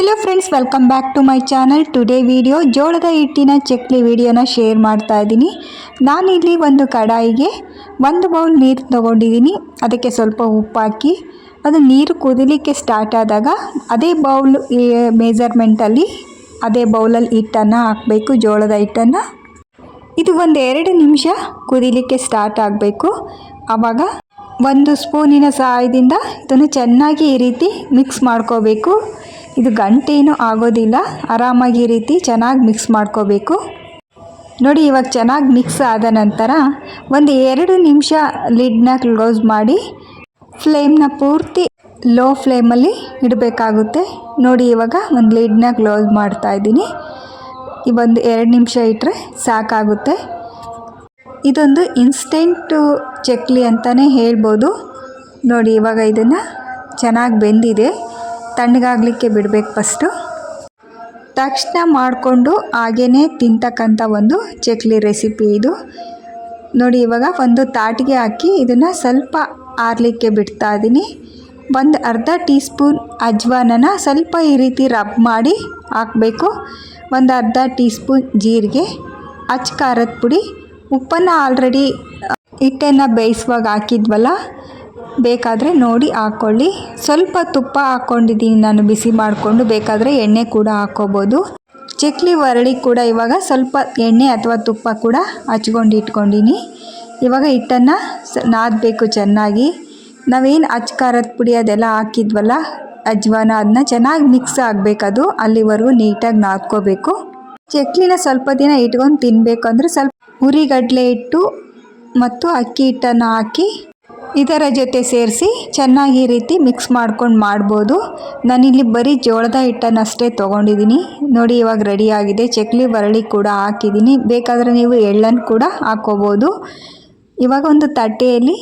Hello friends welcome back to my channel today video ಜೋಳದ ಹಿಟ್ಟಿನ ಚಕ್ಲಿ ವಿಡಿಯೋನ ಶೇರ್ ಮಾಡ್ತಾ ಇದ್ದೀನಿ. ನಾನಿಲ್ಲಿ ಒಂದು ಕಡಾಯಿಗೆ ಒಂದು ಬೌಲ್ ನೀರು ತೊಗೊಂಡಿದ್ದೀನಿ. ಅದಕ್ಕೆ ಸ್ವಲ್ಪ ಉಪ್ಪು ಹಾಕಿ, ಅದು ನೀರು ಕುದಿಲಿಕ್ಕೆ ಸ್ಟಾರ್ಟ್ ಆದಾಗ ಅದೇ ಬೌಲ್ ಮೇಜರ್ಮೆಂಟಲ್ಲಿ ಅದೇ ಬೌಲಲ್ಲಿ ಹಿಟ್ಟನ್ನು ಹಾಕಬೇಕು, ಜೋಳದ ಹಿಟ್ಟನ್ನು. ಇದು ಒಂದು ಎರಡು ನಿಮಿಷ ಕುದಿಲಿಕ್ಕೆ ಸ್ಟಾರ್ಟ್ ಆಗಬೇಕು. ಆವಾಗ ಒಂದು ಸ್ಪೂನಿನ ಸಹಾಯದಿಂದ ಇದನ್ನು ಚೆನ್ನಾಗಿ ಈ ರೀತಿ ಮಿಕ್ಸ್ ಮಾಡ್ಕೋಬೇಕು. ಇದು ಗಂಟೇನೂ ಆಗೋದಿಲ್ಲ. ಆರಾಮಾಗಿ ರೀತಿ ಚೆನ್ನಾಗಿ ಮಿಕ್ಸ್ ಮಾಡ್ಕೋಬೇಕು. ನೋಡಿ, ಇವಾಗ ಚೆನ್ನಾಗಿ ಮಿಕ್ಸ್ ಆದ ನಂತರ ಒಂದು ಎರಡು ನಿಮಿಷ ಲಿಡ್ನ ಕ್ಲೋಸ್ ಮಾಡಿ ಫ್ಲೇಮ್ನ ಪೂರ್ತಿ ಲೋ ಫ್ಲೇಮಲ್ಲಿ ಇಡಬೇಕಾಗುತ್ತೆ. ನೋಡಿ, ಇವಾಗ ಒಂದು ಲಿಡ್ನ ಕ್ಲೋಸ್ ಮಾಡ್ತಾ ಇದ್ದೀನಿ. ಈ ಒಂದು ಎರಡು ನಿಮಿಷ ಇಟ್ಟರೆ ಸಾಕಾಗುತ್ತೆ. ಇದೊಂದು ಇನ್ಸ್ಟೆಂಟು ಚಕ್ಲಿ ಅಂತಲೇ ಹೇಳ್ಬೋದು. ನೋಡಿ, ಇವಾಗ ಇದನ್ನು ಚೆನ್ನಾಗಿ ಬೆಂದಿದೆ. ತಣ್ಣಗಾಗಲಿಕ್ಕೆ ಬಿಡಬೇಕು ಫಸ್ಟು. ತಕ್ಷಣ ಮಾಡಿಕೊಂಡು ಹಾಗೇ ತಿಂತಕ್ಕಂಥ ಒಂದು ಚಕ್ಲಿ ರೆಸಿಪಿ ಇದು. ನೋಡಿ, ಇವಾಗ ಒಂದು ತಾಟಿಗೆ ಹಾಕಿ ಇದನ್ನು ಸ್ವಲ್ಪ ಆರಲಿಕ್ಕೆ ಬಿಡ್ತಾ ಇದ್ದೀನಿ. ಒಂದು ಅರ್ಧ ಟೀ ಸ್ಪೂನ್ ಅಜ್ವಾನನ ಸ್ವಲ್ಪ ಈ ರೀತಿ ರಬ್ ಮಾಡಿ ಹಾಕಬೇಕು. ಒಂದು ಅರ್ಧ ಟೀ ಸ್ಪೂನ್ ಜೀರಿಗೆ, ಅಚ್ಚ ಖಾರದ ಪುಡಿ, ಉಪ್ಪನ್ನು ಆಲ್ರೆಡಿ ಹಿಟ್ಟನ್ನು ಬೇಯಿಸುವಾಗ ಹಾಕಿದ್ವಲ್ಲ ಬೇಕಾದರೆ ನೋಡಿ ಹಾಕ್ಕೊಳ್ಳಿ ಸ್ವಲ್ಪ ತುಪ್ಪ ಹಾಕ್ಕೊಂಡಿದ್ದೀನಿ ನಾನು, ಬಿಸಿ ಮಾಡಿಕೊಂಡು. ಬೇಕಾದರೆ ಎಣ್ಣೆ ಕೂಡ ಹಾಕ್ಕೋಬೋದು ಚಕ್ಲಿ ವರಳಿ ಕೂಡ ಇವಾಗ ಸ್ವಲ್ಪ ಎಣ್ಣೆ ಅಥವಾ ತುಪ್ಪ ಕೂಡ ಹಚ್ಕೊಂಡು ಇಟ್ಕೊಂಡಿನಿ. ಇವಾಗ ಹಿಟ್ಟನ್ನು ಸ ನಾದಬೇಕು ಚೆನ್ನಾಗಿ. ನಾವೇನು ಅಚ್ಚಕಾರದ ಪುಡಿ ಅದೆಲ್ಲ ಹಾಕಿದ್ವಲ್ಲ, ಅಜ್ವಾನ ಅದನ್ನ ಚೆನ್ನಾಗಿ ಮಿಕ್ಸ್ ಆಗಬೇಕದು ಅಲ್ಲಿವರೆಗೂ ನೀಟಾಗಿ ನಾದ್ಕೋಬೇಕು. ಚಕ್ಲಿನ ಸ್ವಲ್ಪ ದಿನ ಇಟ್ಕೊಂಡು ತಿನ್ನಬೇಕು ಅಂದರೆ ಸ್ವಲ್ಪ ಹುರಿಗಡಲೆ ಇಟ್ಟು ಮತ್ತು ಅಕ್ಕಿ ಹಿಟ್ಟನ್ನು ಹಾಕಿ ಇದರ ಜೊತೆ ಸೇರಿಸಿ ಚೆನ್ನಾಗಿ ರೀತಿ ಮಿಕ್ಸ್ ಮಾಡ್ಕೊಂಡು ಮಾಡ್ಬೋದು. ನಾನಿಲ್ಲಿ ಬರೀ ಜೋಳದ ಹಿಟ್ಟನ್ನಷ್ಟೇ ತೊಗೊಂಡಿದ್ದೀನಿ ನೋಡಿ ಇವಾಗ ರೆಡಿಯಾಗಿದೆ ಚಕ್ಲಿ ಬರಳಿ ಕೂಡ ಹಾಕಿದ್ದೀನಿ ಬೇಕಾದರೆ ನೀವು ಎಳ್ಳನ್ನು ಕೂಡ ಹಾಕ್ಕೋಬೋದು ಇವಾಗ ಒಂದು ತಟ್ಟೆಯಲ್ಲಿ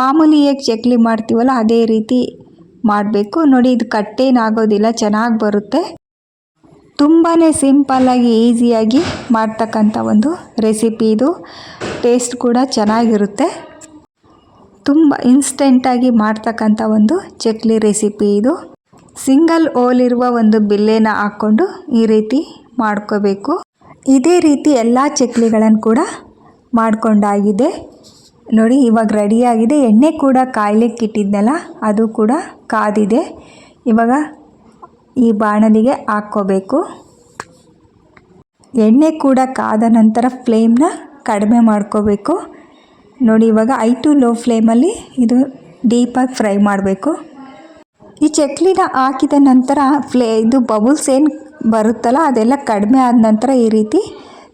ಮಾಮೂಲಿ ಹೇಗೆ ಚಕ್ಲಿ ಮಾಡ್ತೀವಲ್ಲ, ಅದೇ ರೀತಿ ಮಾಡಬೇಕು. ನೋಡಿ, ಇದು ಕಟ್ಟೇನಾಗೋದಿಲ್ಲ ಚೆನ್ನಾಗಿ ಬರುತ್ತೆ. ತುಂಬಾ ಸಿಂಪಲ್ಲಾಗಿ ಈಸಿಯಾಗಿ ಮಾಡ್ತಕ್ಕಂಥ ಒಂದು ರೆಸಿಪಿ ಇದು. ಟೇಸ್ಟ್ ಕೂಡ ಚೆನ್ನಾಗಿರುತ್ತೆ. ತುಂಬ ಇನ್ಸ್ಟೆಂಟಾಗಿ ಮಾಡ್ತಕ್ಕಂಥ ಒಂದು ಚಕ್ಲಿ ರೆಸಿಪಿ ಇದು. ಸಿಂಗಲ್ ಇರುವ ಒಂದು ಬಿಲ್ಲೆನ ಹಾಕ್ಕೊಂಡು ಈ ರೀತಿ ಮಾಡ್ಕೋಬೇಕು. ಇದೇ ರೀತಿ ಎಲ್ಲ ಚಕ್ಲಿಗಳನ್ನು ಕೂಡ ಮಾಡಿಕೊಂಡಾಗಿದೆ. ನೋಡಿ, ಇವಾಗ ರೆಡಿಯಾಗಿದೆ ಎಣ್ಣೆ ಕೂಡ ಕಾಯ್ಲಿಕ್ಕೆ ಇಟ್ಟಿದ್ನಲ್ಲ, ಅದು ಕೂಡ ಕಾದಿದೆ. ಇವಾಗ ಈ ಬಾಣಲಿಗೆ ಹಾಕ್ಕೋಬೇಕು. ಎಣ್ಣೆ ಕೂಡ ಕಾದ ನಂತರ ಫ್ಲೇಮ್ನ ಕಡಿಮೆ ಮಾಡ್ಕೋಬೇಕು. ನೋಡಿ, ಇವಾಗ ಐ ಟು ಲೋ ಫ್ಲೇಮಲ್ಲಿ ಇದು ಡೀಪಾಗಿ ಫ್ರೈ ಮಾಡಬೇಕು. ಈ ಚಕ್ಲಿನ ಹಾಕಿದ ನಂತರ ಫ್ಲೇ, ಇದು ಬಬಲ್ಸ್ ಏನು ಬರುತ್ತಲ್ಲ, ಅದೆಲ್ಲ ಕಡಿಮೆ ಆದ ನಂತರ ಈ ರೀತಿ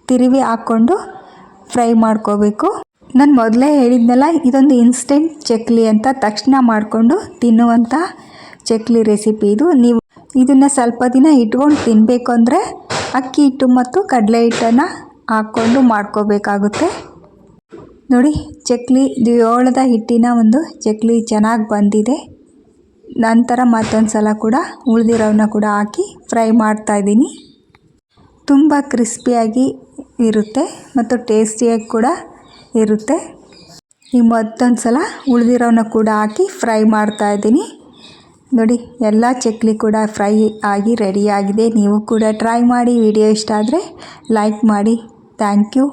ತಿರುವಿ ಹಾಕ್ಕೊಂಡು ಫ್ರೈ ಮಾಡ್ಕೋಬೇಕು. ನಾನು ಮೊದಲೇ ಹೇಳಿದ್ನಲ್ಲ, ಇದೊಂದು ಇನ್ಸ್ಟೆಂಟ್ ಚಕ್ಲಿ ಅಂತ ತಕ್ಷಣ ಮಾಡಿಕೊಂಡು ತಿನ್ನುವಂಥ ಚಕ್ಲಿ ರೆಸಿಪಿ ಇದು. ನೀವು ಇದನ್ನು ಸ್ವಲ್ಪ ದಿನ ಇಟ್ಕೊಂಡು ತಿನ್ನಬೇಕು ಅಂದರೆ ಅಕ್ಕಿ ಹಿಟ್ಟು ಮತ್ತು ಕಡಲೆ ಹಿಟ್ಟನ್ನು ಹಾಕ್ಕೊಂಡು ಮಾಡ್ಕೋಬೇಕಾಗುತ್ತೆ. ನೋಡಿ, ಚಕ್ಲಿ ಜೋಳದ ಹಿಟ್ಟಿನ ಒಂದು ಚಕ್ಲಿ ಚೆನ್ನಾಗಿ ಬಂದಿದೆ. ನಂತರ ಮತ್ತೊಂದು ಸಲ ಕೂಡ ಉಳಿದಿರೋವನ್ನ ಕೂಡ ಹಾಕಿ ಫ್ರೈ ಮಾಡ್ತಾಯಿದ್ದೀನಿ ತುಂಬ ಕ್ರಿಸ್ಪಿಯಾಗಿ ಇರುತ್ತೆ ಮತ್ತು ಟೇಸ್ಟಿಯಾಗಿ ಕೂಡ ಇರುತ್ತೆ. ಈ ಮತ್ತೊಂದು ಸಲ ಉಳಿದಿರೋನ ಕೂಡ ಹಾಕಿ ಫ್ರೈ ಮಾಡ್ತಾಯಿದ್ದೀನಿ ನೋಡಿ, ಎಲ್ಲ ಚಕ್ಲಿ ಕೂಡ ಫ್ರೈ ಆಗಿ ರೆಡಿಯಾಗಿದೆ ನೀವು ಕೂಡ ಟ್ರೈ ಮಾಡಿ, ವಿಡಿಯೋ ಇಷ್ಟ ಆದರೆ ಲೈಕ್ ಮಾಡಿ. Thank you.